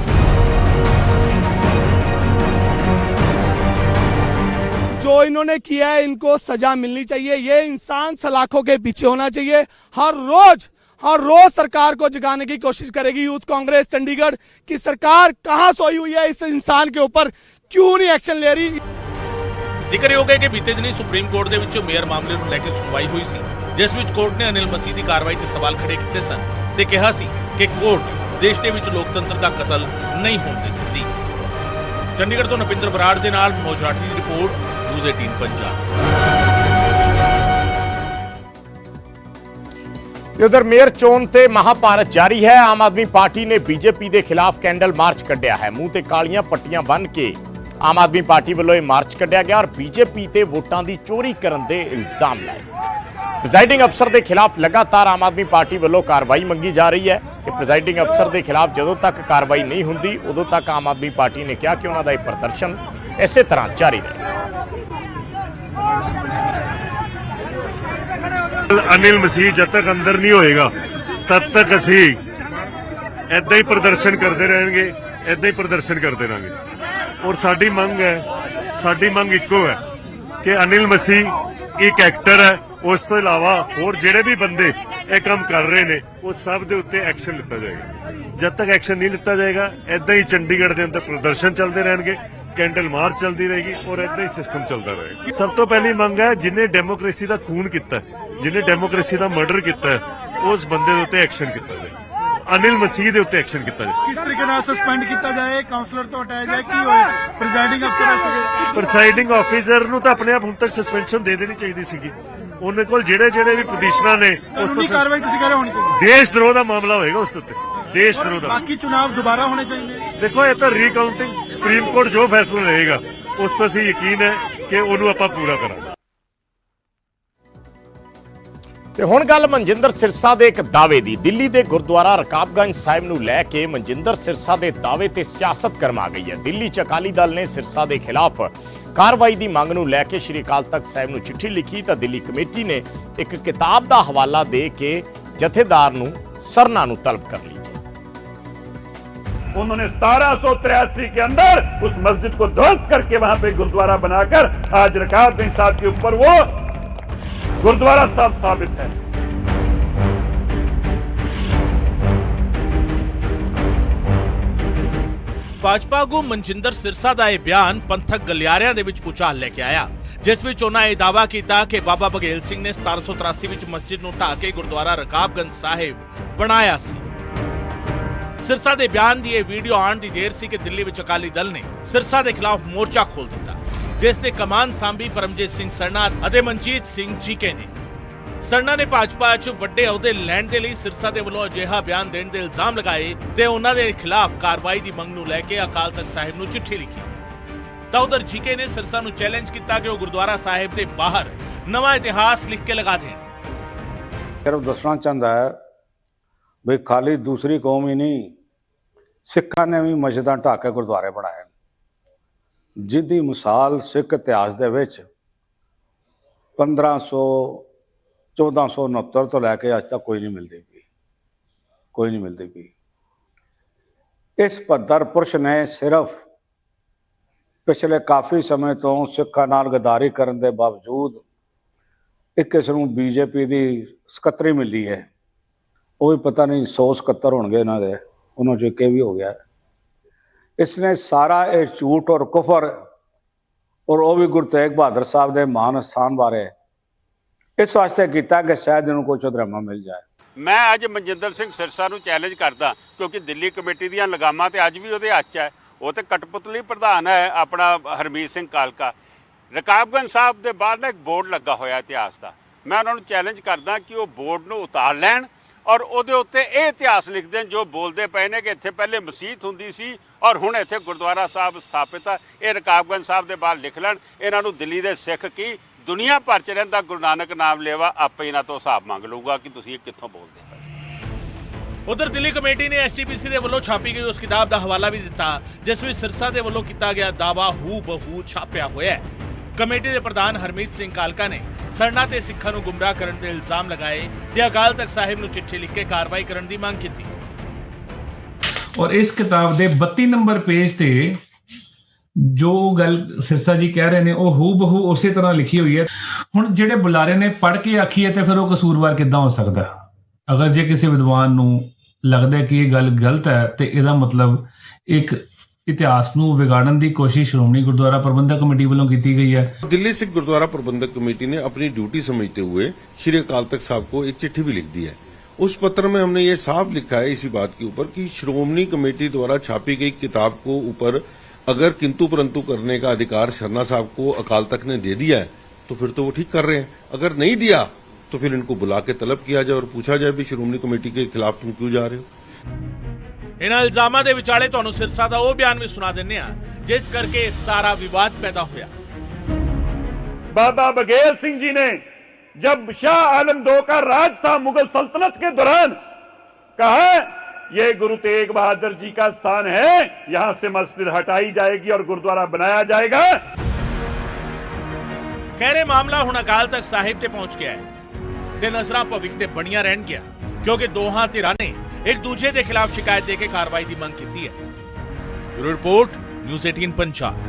जो इन्होंने किया है इनको सजा मिलनी चाहिए ये इंसान सलाखों के पीछे होना चाहिए हर रोज हर रोज सरकार को जगाने की कोशिश करेगी यूथ कांग्रेस चंडीगढ़ की सरकार कहां सोई हुई है इस इंसान के ऊपर क्यों नहीं एक्शन ले रही ਜ਼ਿਕਰ ਹੋ ਗਿਆ ਕਿ ਬੀਤੇ ਦਿਨੀ ਸੁਪਰੀਮ ਕੋਰਟ ਦੇ ਵਿੱਚ ਮੇਅਰ ਮਾਮਲੇ ਨੂੰ ਲੈ ਕੇ ਸੁਣਵਾਈ ਹੋਈ ਸੀ ਜਿਸ ਵਿੱਚ ਕੋਰਟ ਨੇ ਅਨਿਲ ਮਸੀਹ ਦੀ ਕਾਰਵਾਈ ਤੇ ਸਵਾਲ ਖੜੇ ਕੀਤੇ ਸਨ ਤੇ ਕਿਹਾ ਸੀ ਕਿ ਕੋਰਟ ਦੇਸ਼ ਦੇ ਵਿੱਚ ਲੋਕਤੰਤਰ ਦਾ ਕਤਲ ਨਹੀਂ ਹੋਣ ਦੇ ਸਕਦੀ ਚੰਡੀਗੜ੍ਹ ਤੋਂ ਨਪਿੰਦਰ ਬਰਾੜ ਦੇ ਨਾਲ ਮਨੋਜ ਰਾਠੀ ਦੀ ਰਿਪੋਰਟ ਨਿਊਜ਼ 18 ਪੰਜਾਬ ਤੇ ਮੇਅਰ ਚੋਣ ਤੇ ਮਹਾਭਾਰਤ ਜਾਰੀ ਹੈ ਆਮ ਆਦਮੀ ਪਾਰਟੀ ਨੇ ਬੀਜੇਪੀ ਦੇ ਖਿਲਾਫ ਕੈਂਡਲ ਮਾਰਚ ਕੱਢਿਆ ਹੈ ਮੂੰਹ ਤੇ ਕਾਲੀਆਂ ਪੱਟੀਆਂ ਬੰਨ੍ਹ ਕੇ ਆਮ ਆਦਮੀ ਪਾਰਟੀ ਵੱਲੋਂ ਇਹ ਮਾਰਚ ਕੱਢਿਆ ਗਿਆ ਔਰ ਬੀਜੇਪੀ ਤੇ ਵੋਟਾਂ ਦੀ ਚੋਰੀ ਕਰਨ ਦੇ ਇਲਜ਼ਾਮ ਲਾਏ ਪ੍ਰੈਜ਼ਾਈਡਿੰਗ ਅਫਸਰ ਦੇ ਖਿਲਾਫ ਲਗਾਤਾਰ ਆਮ ਆਦਮੀ ਪਾਰਟੀ ਵੱਲੋਂ ਕਾਰਵਾਈ ਮੰਗੀ ਜਾ ਰਹੀ ਹੈ ਕਿ ਪ੍ਰੈਜ਼ਾਈਡਿੰਗ ਅਫਸਰ ਦੇ ਖਿਲਾਫ ਜਦੋਂ ਤੱਕ ਕਾਰਵਾਈ ਨਹੀਂ ਹੁੰਦੀ ਉਦੋਂ ਤੱਕ ਆਮ ਆਦਮੀ ਪਾਰਟੀ ਨੇ ਕਿਹਾ ਕਿ ਉਹਨਾਂ ਦਾ ਇਹ ਪ੍ਰਦਰਸ਼ਨ ਇਸੇ ਤਰ੍ਹਾਂ ਜਾਰੀ ਰਹੇ ਅਨਿਲ ਮਸੀਹ ਜਦ ਤੱਕ ਅੰਦਰ ਨਹੀਂ ਹੋਏਗਾ, ਤਦ ਤੱਕ ਅਸੀਂ ਐਦਾਂ ਹੀ ਪ੍ਰਦਰਸ਼ਨ ਕਰਦੇ ਰਹਿਣਗੇ ਐਦਾਂ ਹੀ ਪ੍ਰਦਰਸ਼ਨ ਕਰਦੇ ਰਹਾਂਗੇ। ਔਰ ਸਾਡੀ ਮੰਗ ਹੈ, ਸਾਡੀ ਮੰਗ ਇੱਕੋ ਹੈ ਕਿ ਅਨਿਲ ਮਸੀਹ ਇੱਕ ਐਕਟਰ ਹੈ। ਉਸ ਤੋਂ ਇਲਾਵਾ ਹੋਰ ਜਿਹੜੇ ਵੀ ਬੰਦੇ ਇਹ ਕੰਮ ਕਰ ਰਹੇ ਨੇ, ਉਹ ਸਭ ਦੇ ਉੱਤੇ ਐਕਸ਼ਨ ਲਿੱਤਾ ਜਾਏਗਾ। ਜਦ ਤੱਕ ਐਕਸ਼ਨ ਨਹੀਂ ਲਿੱਤਾ ਜਾਏਗਾ ਐਦਾਂ ਹੀ ਚੰਡੀਗੜ੍ਹ ਦੇ ਅੰਦਰ ਪ੍ਰਦਰਸ਼ਨ ਚੱਲਦੇ ਰਹਿਣਗੇ। ਕੈਂਡਲ ਮਾਰਚ ਚੱਲਦੀ ਰਹੇਗੀ ਔਰ ਇਦਾਂ ਹੀ ਸਿਸਟਮ ਚੱਲਦਾ ਰਹੇਗਾ। ਸਭ ਤੋਂ ਪਹਿਲੀ ਮੰਗ ਹੈ ਜਿਨੇ ਡੈਮੋਕ੍ਰੇਸੀ ਦਾ ਖੂਨ ਕੀਤਾ ਜਿਨੇ ਡੈਮੋਕ੍ਰੇਸੀ ਦਾ ਮਰਡਰ ਕੀਤਾ ਉਸ ਬੰਦੇ ਦੇ ਉੱਤੇ ਐਕਸ਼ਨ ਕੀਤਾ ਜਾਏ। ਅਨਿਲ ਮਸੀਹ ਦੇ ਉੱਤੇ ਐਕਸ਼ਨ ਕੀਤਾ ਜਾਏ। ਕਿਸ ਤਰੀਕੇ ਨਾਲ ਸਸਪੈਂਡ ਕੀਤਾ ਜਾਏ ਕਾਉਂਸਲਰ ਤੋਂ ਹਟਾਇਆ ਜਾਏ ਕੀ ਹੋਏ ਪ੍ਰੈਜ਼ਾਈਡਿੰਗ ਅਫਸਰ ਪ੍ਰੈਜ਼ਾਈਡਿੰਗ ਆਫੀਸਰ ਨੂੰ ਤਾਂ ਆਪਣੇ ਆਪ ਹੁਣ ਤੱਕ ਸਸਪੈਂਸ਼ਨ ਦੇ ਦੇਣੀ ਚਾਹੀਦੀ ਸੀਗੀ। ਉਹਨੇ ਕੋਲ ਜਿਹੜੇ ਜਿਹੜੇ ਵੀ ਪੋਜੀਸ਼ਨਾਂ ਨੇ ਉਸ ਤੋਂ ਕਾਰਵਾਈ ਤੁਸੀਂ ਕਹਿ ਰਹੇ ਹੋਣੀ ਚਾਹੀਦੀ। ਦੇਸ਼ ਦਰੋਹ ਦਾ ਮਾਮਲਾ ਹੋਏਗਾ ਉਸ ਉੱਤੇ। ਦੇਸ਼ ਦਾ ਬਾਕੀ ਚੁਣਾਵ ਦੁਬਾਰਾ ਹੋਣੇ ਚਾਹੀਦੇ ਦੇਖੋ ਇਹ ਤਾਂ ਰੀਕਾਊਂਟਿੰਗ ਸੁਪਰੀਮ ਕੋਰਟ ਜੋ ਫੈਸਲਾ ਲਏਗਾ ਉਸ ਤੋਂ ਅਸੀਂ ਯਕੀਨ ਹੈ ਕਿ ਉਹਨੂੰ ਆਪਾਂ ਪੂਰਾ ਕਰਾਂਗੇ। ਤੇ ਹੁਣ ਗੱਲ ਮਨਜਿੰਦਰ ਸਿਰਸਾ ਦੇ ਇੱਕ ਦਾਅਵੇ ਦੀ। ਦਿੱਲੀ ਦੇ ਗੁਰਦੁਆਰਾ ਰਕਾਬਗੰਜ ਸਾਹਿਬ ਨੂੰ ਲੈ ਕੇ ਮਨਜਿੰਦਰ ਸਿਰਸਾ ਦੇ ਦਾਅਵੇ ਤੇ ਸਿਆਸਤ ਕਰਮਾ ਗਈ ਹੈ। ਦਿੱਲੀ ਚ ਅਕਾਲੀ ਦਲ ਨੇ ਸਿਰਸਾ ਦੇ ਖਿਲਾਫ ਕਾਰਵਾਈ ਦੀ ਮੰਗ ਨੂੰ ਲੈ ਕੇ ਸ਼੍ਰੀ ਅਕਾਲ ਤਖਤ ਸਾਹਿਬ ਨੂੰ ਚਿੱਠੀ ਲਿਖੀ ਤਾਂ ਦਿੱਲੀ ਕਮੇਟੀ ਨੇ ਇੱਕ ਕਿਤਾਬ ਦਾ ਹਵਾਲਾ ਦੇ ਕੇ ਜਥੇਦਾਰ ਨੂੰ ਸਰਨਾ ਨੂੰ ਤਲਬ ਕਰ ਲਈ उन्होंने सतारह के अंदर उस मस्जिद को ध्वस्त करके वहां पे गुरुद्वारा बनाकर आज रकाबगंज साहब के ऊपर वो गुरुद्वारा साहब स्थापित है ਭਾਜਪਾ ਆਗੂ ਮਨਜਿੰਦਰ ਸਿਰਸਾ ਦਾ ਇਹ ਬਿਆਨ ਪੰਥਕ ਗਲਿਆਰਿਆਂ ਦੇ ਵਿੱਚ ਭੁਚਾਲ ਲੈ ਕੇ ਆਇਆ ਜਿਸ ਵਿੱਚ ਉਹਨਾਂ ਇਹ ਦਾਅਵਾ ਕੀਤਾ ਕਿ ਬਾਬਾ ਬਗੇਲ ਸਿੰਘ ਨੇ 1783 ਵਿੱਚ ਮਸਜਿਦ ਨੂੰ ਢਾਹ ਕੇ ਗੁਰਦੁਆਰਾ ਰਕਾਬਗੰਜ ਸਾਹਿਬ ਬਣਾਇਆ ਸੀ ਸਿਰਸਾ ਦੇ ਬਿਆਨ ਦੀ ਇਹ ਵੀਡੀਓ ਆਉਣ ਦੀ ਦੇਰ ਸੀ ਕਿ ਦਿੱਲੀ ਵਿੱਚ ਅਕਾਲੀ ਦਲ ਨੇ ਸਿਰਸਾ ਦੇ ਖਿਲਾਫ ਮੋਰਚਾ ਖੋਲ ਦਿੱਤਾ, ਜਿਸ ਤੇ ਕਮਾਨ ਸਾਂਭੀ ਪਰਮਜੀਤ ਸਿੰਘ ਸਰਨਾ ਅਤੇ ਮਨਜੀਤ ਸਿੰਘ ਜੀਕੇ ਨੇ। ਸਰਨਾ ਨੇ ਭਾਜਪਾ 'ਚ ਵੱਡੇ ਅਹੁਦੇ ਲੈਣ ਦੇ ਲਈ ਸਿਰਸਾ ਦੇ ਵੱਲੋਂ ਅਜਿਹਾ ਬਿਆਨ ਦੇਣ ਦੇ ਇਲਜ਼ਾਮ ਲਗਾਏ ਤੇ ਉਹਨਾਂ ਦੇ ਖਿਲਾਫ ਕਾਰਵਾਈ ਦੀ ਮੰਗ ਨੂੰ ਲੈ ਕੇ ਅਕਾਲ ਤਖਤ ਸਾਹਿਬ ਨੂੰ ਚਿੱਠੀ ਲਿਖੀ। ਤਾਂ ਉਧਰ ਜੀਕੇ ਨੇ ਸਿਰਸਾ ਨੂੰ ਚੈਲੰਜ ਕੀਤਾ ਕਿ ਉਹ ਗੁਰਦੁਆਰਾ ਸਾਹਿਬ ਦੇ ਬਾਹਰ ਨਵਾਂ ਇਤਿਹਾਸ ਲਿਖ ਕੇ ਲਗਾ ਦੇਣ। ਸਿਰਫ ਦੱਸਣਾ ਚਾਹੁੰਦਾ ਹੈ ਵੀ ਖਾਲੀ ਦੂਸਰੀ ਕੌਮ ਹੀ ਨਹੀਂ, ਸਿੱਖਾਂ ਨੇ ਵੀ ਮਸਜਿਦਾਂ ਢਾਹ ਕੇ ਗੁਰਦੁਆਰੇ ਬਣਾਏ ਜਿਹਦੀ ਮਿਸਾਲ ਸਿੱਖ ਇਤਿਹਾਸ ਦੇ ਵਿੱਚ 1500 1469 ਤੋਂ ਲੈ ਕੇ ਅੱਜ ਤੱਕ ਕੋਈ ਨਹੀਂ ਮਿਲਦੀ ਪਈ। ਕੋਈ ਨਹੀਂ ਮਿਲਦੀ ਪਈ। ਇਸ ਪੱਧਰ ਪੁਰਸ਼ ਨੇ ਸਿਰਫ ਪਿਛਲੇ ਕਾਫੀ ਸਮੇਂ ਤੋਂ ਸਿੱਖਾਂ ਨਾਲ ਗਦਾਰੀ ਕਰਨ ਦੇ ਬਾਵਜੂਦ ਇੱਕ ਕਿਸ ਨੂੰ ਬੀਜੇਪੀ ਦੀ ਸਕੱਤਰੀ ਮਿਲੀ ਹੈ। ਉਹ ਵੀ ਪਤਾ ਨਹੀਂ 100 ਸਕੱਤਰ ਹੋਣਗੇ ਇਹਨਾਂ ਦੇ, ਉਹਨਾਂ ਚੋਂ ਇੱਕ ਵੀ ਹੋ ਗਿਆ। ਇਸਨੇ ਸਾਰਾ ਇਹ ਝੂਠ ਔਰ ਕੁਫਰ ਔਰ ਉਹ ਵੀ ਗੁਰੂ ਤੇਗ ਬਹਾਦਰ ਸਾਹਿਬ ਦੇ ਮਹਾਨ ਸਥਾਨ ਬਾਰੇ ਇਸ ਵਾਸਤੇ ਕੀਤਾ ਕਿ ਸ਼ਾਇਦ ਇਹਨੂੰ ਕੋਈ ਚੁਦਰਮਾ ਮਿਲ ਜਾਏ। ਮੈਂ ਅੱਜ ਮਨਜਿੰਦਰ ਸਿੰਘ ਸਿਰਸਾ ਨੂੰ ਚੈਲੰਜ ਕਰਦਾ ਕਿਉਂਕਿ ਦਿੱਲੀ ਕਮੇਟੀ ਦੀਆਂ ਲਗਾਮਾਂ ਤੇ ਅੱਜ ਵੀ ਉਹਦੇ ਹੱਥ ਹੈ। ਉਹ ਤੇ ਕਟਪੁਤਲੀ ਪ੍ਰਧਾਨ ਹੈ ਆਪਣਾ ਹਰਮੀਤ ਸਿੰਘ ਕਾਲਕਾ। ਰਕਾਬਗੰਜ ਸਾਹਿਬ ਦੇ ਬਾਹਰ ਨਾ ਇੱਕ ਬੋਰਡ ਲੱਗਾ ਹੋਇਆ ਇਤਿਹਾਸ ਦਾ। ਮੈਂ ਉਹਨਾਂ ਨੂੰ ਚੈਲੰਜ ਕਰਦਾ ਕਿ ਉਹ ਬੋਰਡ ਨੂੰ ਉਤਾਰ ਲੈਣ ਔਰ ਉਹਦੇ ਉੱਤੇ ਇਹ ਇਤਿਹਾਸ ਲਿਖਦੇ ਨੇ, ਜੋ ਬੋਲਦੇ ਪਏ ਨੇ ਕਿ ਇੱਥੇ ਪਹਿਲੇ ਮਸਜਿਦ ਹੁੰਦੀ ਸੀ ਔਰ ਹੁਣ ਇੱਥੇ ਗੁਰਦੁਆਰਾ ਸਾਹਿਬ ਸਥਾਪਿਤ ਆ। ਇਹ ਰਕਾਬਗੰਜ ਸਾਹਿਬ ਦੇ ਬਾਹਰ ਲਿਖ ਲੈਣ, ਇਹਨਾਂ ਨੂੰ ਦਿੱਲੀ ਦੇ ਸਿੱਖ ਕੀ ਦੁਨੀਆ ਭਰ ਚ ਰਹਿੰਦਾ ਗੁਰੂ ਨਾਨਕ ਨਾਮ ਲੇਵਾ, ਆਪੇ ਇਹਨਾਂ ਤੋਂ ਹਿਸਾਬ ਮੰਗ ਲਊਗਾ ਕਿ ਤੁਸੀਂ ਇਹ ਕਿੱਥੋਂ ਬੋਲਦੇ ਪਏ। ਉਧਰ ਦਿੱਲੀ ਕਮੇਟੀ ਨੇ ਐਸਟੀਪੀਸੀ ਦੇ ਵੱਲੋਂ ਛਾਪੀ ਗਈ, ਉਸ ਕਿਤਾਬ ਦਾ ਹਵਾਲਾ ਵੀ ਦਿੱਤਾ, ਜਿਸ ਵਿੱਚ ਸਿਰਸਾ ਦੇ ਵੱਲੋਂ ਕੀਤਾ ਗਿਆ ਦਾਵਾ ਹੂ ਬਹੂ ਛਾਪਿਆ ਹੋਇਆ ਹੈ। ਕਮੇਟੀ ਦੇ ਪ੍ਰਧਾਨ ਹਰਮੀਤ ਸਿੰਘ ਕਾਲਕਾ ਨੇ ਸਰਨਾ ਤੇ ਸਿੱਖਾਂ ਨੂੰ ਗੁੰਮਰਾਹ ਕਰਨ ਦੇ ਇਲਜ਼ਾਮ ਲਗਾਏ ਤੇ ਅਕਾਲ ਤਖਤ ਸਾਹਿਬ ਨੂੰ ਚਿੱਠੀ ਲਿਖ ਕੇ ਕਾਰਵਾਈ ਕਰਨ ਦੀ ਮੰਗ ਕੀਤੀ। ਔਰ ਇਸ ਕਿਤਾਬ ਦੇ 32 ਨੰਬਰ ਪੇਜ ਤੇ ਜੋ ਗੱਲ ਸਿਰਸਾ ਜੀ ਕਹਿ ਰਹੇ ਨੇ, ਉਹ ਹੂ ਬਹੂ ਉਸੇ ਤਰ੍ਹਾਂ ਲਿਖੀ ਹੋਈ ਹੈ। ਹੁਣ ਜਿਹੜੇ ਬੁਲਾਰੇ ਨੇ ਪੜ੍ਹ ਕੇ ਆਖੀ ਹੈ ਤੇ ਫਿਰ ਉਹ ਕਸੂਰਵਾਰ ਕਿੱਦਾਂ ਹੋ ਸਕਦਾ? ਅਗਰ ਜੇ ਕਿਸੇ ਵਿਦਵਾਨ ਨੂੰ ਲੱਗਦਾ ਕਿ ਇਹ ਗੱਲ ਗਲਤ ਹੈ ਤੇ ਇਹਦਾ ਮਤਲਬ ਇੱਕ ਇਤਿਹਾਸ ਨੂੰ ਵਿਗਾੜਨ ਦੀ ਕੋਸ਼ਿਸ਼ ਸ਼੍ਰੋਮਣੀ ਗੁਰਦੁਆਰਾ ਪ੍ਰਬੰਧਕ ਕਮੇਟੀ ਵੱਲੋਂ ਕੀਤੀ ਗਈ ਹੈ दिल्ली सिख गुरुद्वारा प्रबंधक कमेटी ने अपनी ड्यूटी समझते हुए श्री अकाल तख्त साहब को एक चिट्ठी भी लिख दी है उस पत्र में हमने ये साफ लिखा है इसी बात के ऊपर कि श्रोमणी कमेटी द्वारा छापी गई किताब को ऊपर अगर किंतु परंतु करने का अधिकार शर्मा साहब को अकाल तख्त ने दे दिया है तो फिर तो वो ठीक कर रहे हैं अगर नहीं दिया तो फिर इनको बुला के तलब किया जाए और पूछा जाए भी श्रोमणी कमेटी के खिलाफ तुम क्यों जा रहे हो ਇਹਨਾਂ ਇਲਜ਼ਾਮਾਂ ਦੇ ਵਿਚਾਲੇ ਤੁਹਾਨੂੰ ਸਿਰਸਾ ਦਾ ਉਹ ਬਿਆਨ ਵੀ ਸੁਣਾ ਦਿੰਨੇ ਆ ਜਿਸ ਕਰਕੇ ਇਹ ਸਾਰਾ ਵਿਵਾਦ ਪੈਦਾ ਹੋਇਆ बाबा बघेल सिंह जी ने जब शाह आलम दो का राज था मुगल सल्तनत के दौरान कहा ये गुरु तेग बहादुर जी का स्थान है यहां से मस्जिद हटाई जाएगी और गुरुद्वारा बनाया जाएगा ਖੈਰੇ ਮਾਮਲਾ ਹੁਣ ਅਕਾਲ ਤਖਤ ਸਾਹਿਬ ਤੇ ਪਹੁੰਚ ਗਿਆ ਹੈ ਤੇ ਨਜ਼ਰਾਂ ਭਵਿੱਖ ਤੇ ਬਣੀਆਂ ਰਹਿਣਗੀਆਂ ਕਿਉਂਕਿ ਦੋਹਾਂ ਧਿਰਾਂ ਨੇ ਇੱਕ ਦੂਜੇ ਦੇ ਖਿਲਾਫ ਸ਼ਿਕਾਇਤ ਦੇ ਕੇ ਕਾਰਵਾਈ ਦੀ ਮੰਗ ਕੀਤੀ ਹੈ ਬਿਊਰੋ ਰਿਪੋਰਟ ਨਿਊਜ਼ 18 ਪੰਜਾਬ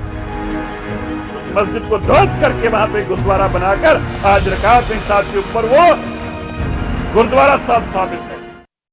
मस्जिद को ध्वस्त करके वहां पे गुरुद्वारा बनाकर आज रकाब सिंह साहब के ऊपर वो गुरुद्वारा साहब स्थापित है